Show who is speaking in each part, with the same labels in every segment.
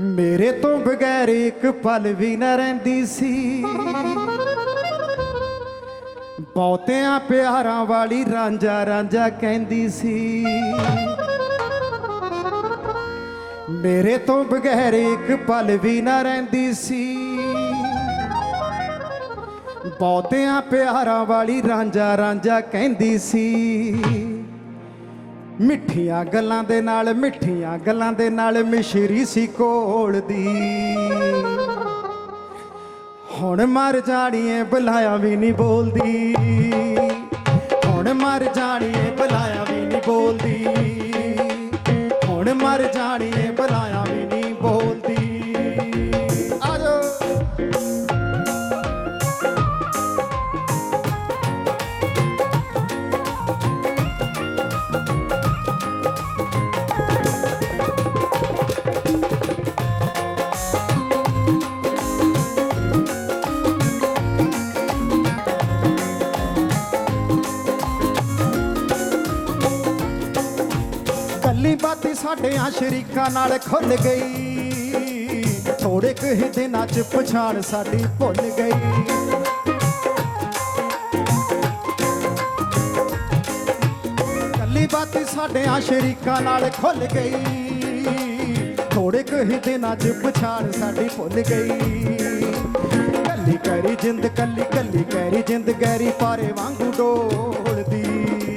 Speaker 1: ਮੇਰੇ ਤੋਂ ਬਗੈਰ ਇੱਕ ਪਲ ਵੀ ਨਾ ਰਹਿੰਦੀ ਸੀ। ਬਹੁਤਿਆਂ ਪਿਆਰਾਂ ਵਾਲੀ ਰਾਂਝਾ ਰਾਂਝਾ ਕਹਿੰਦੀ ਸੀ। ਮੇਰੇ ਤੋਂ ਬਗੈਰ ਇੱਕ ਪਲ ਵੀ ਨਾ ਰਹਿੰਦੀ ਸੀ। ਬਹੁਤਿਆਂ ਪਿਆਰਾਂ ਵਾਲੀ ਰਾਂਝਾ ਰਾਂਝਾ ਕਹਿੰਦੀ ਸੀ। ਮਿੱਠੀਆਂ ਗੱਲਾਂ ਦੇ ਨਾਲ, ਮਿੱਠੀਆਂ ਗੱਲਾਂ ਦੇ ਨਾਲ ਮਿਸ਼ਰੀ ਸੀ ਕੋਲ ਦੀ। ਹੁਣ ਮਰ ਜਾਣੀਏ ਬੁਲਾਇਆ ਵੀ ਨਹੀਂ ਬੋਲਦੀ। ਹੁਣ ਮਰ ਜਾਣੀਏ ਬੁਲਾਇਆ ਵੀ ਨਹੀਂ ਬੋਲਦੀ। ਹੁਣ ਮਰ ਜਾਣੀਏ ਕੱਲੀ ਬਾਤੀ ਸਾਡਿਆਂ ਸ਼ਰੀਕਾਂ ਨਾਲ ਖੁੱਲ ਗਈ। ਥੋੜੇ ਕੁ ਦਿਨਾਂ ਚ ਪਛਾਣ ਸਾਡੀ ਭੁੱਲ ਗਈ। ਕੱਲੀ ਬਾਤੀ ਸਾਡਿਆਂ ਸ਼ਰੀਕਾਂ ਨਾਲ ਖੁੱਲ ਗਈ। ਥੋੜੇ ਕੁ ਹੀ ਦਿਨਾਂ ਚ ਪਛਾਣ ਸਾਡੀ ਭੁੱਲ ਗਈ। ਕੱਲੀ ਕਰੀ ਜਿੰਦ, ਕੱਲੀ ਕੱਲੀ ਕਰੀ ਜਿੰਦ, ਗੈਰੀ ਪਾਰੇ ਵਾਂਗੂ ਡੋਲਦੀ।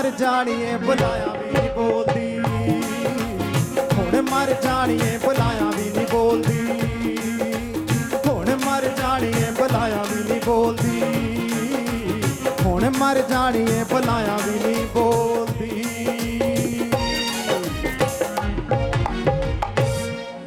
Speaker 1: ਮਰ ਜਾਣੀਏ, ਬੁਲਾਇਆ ਵੀ ਨਹੀਂ ਬੋਲਦੀ। ਹੁਣ ਮਰ ਜਾਣੀਏ, ਬੁਲਾਇਆ ਵੀ ਨਹੀਂ ਬੋਲਦੀ। ਹੁਣ ਮਰ ਜਾਣੀਏ, ਬੁਲਾਇਆ ਵੀ ਨਹੀਂ ਬੋਲਦੀ। ਹੁਣ ਮਰ ਜਾਣੀਏ, ਬੁਲਾਇਆ ਵੀ ਨਹੀਂ ਬੋਲਦੀ।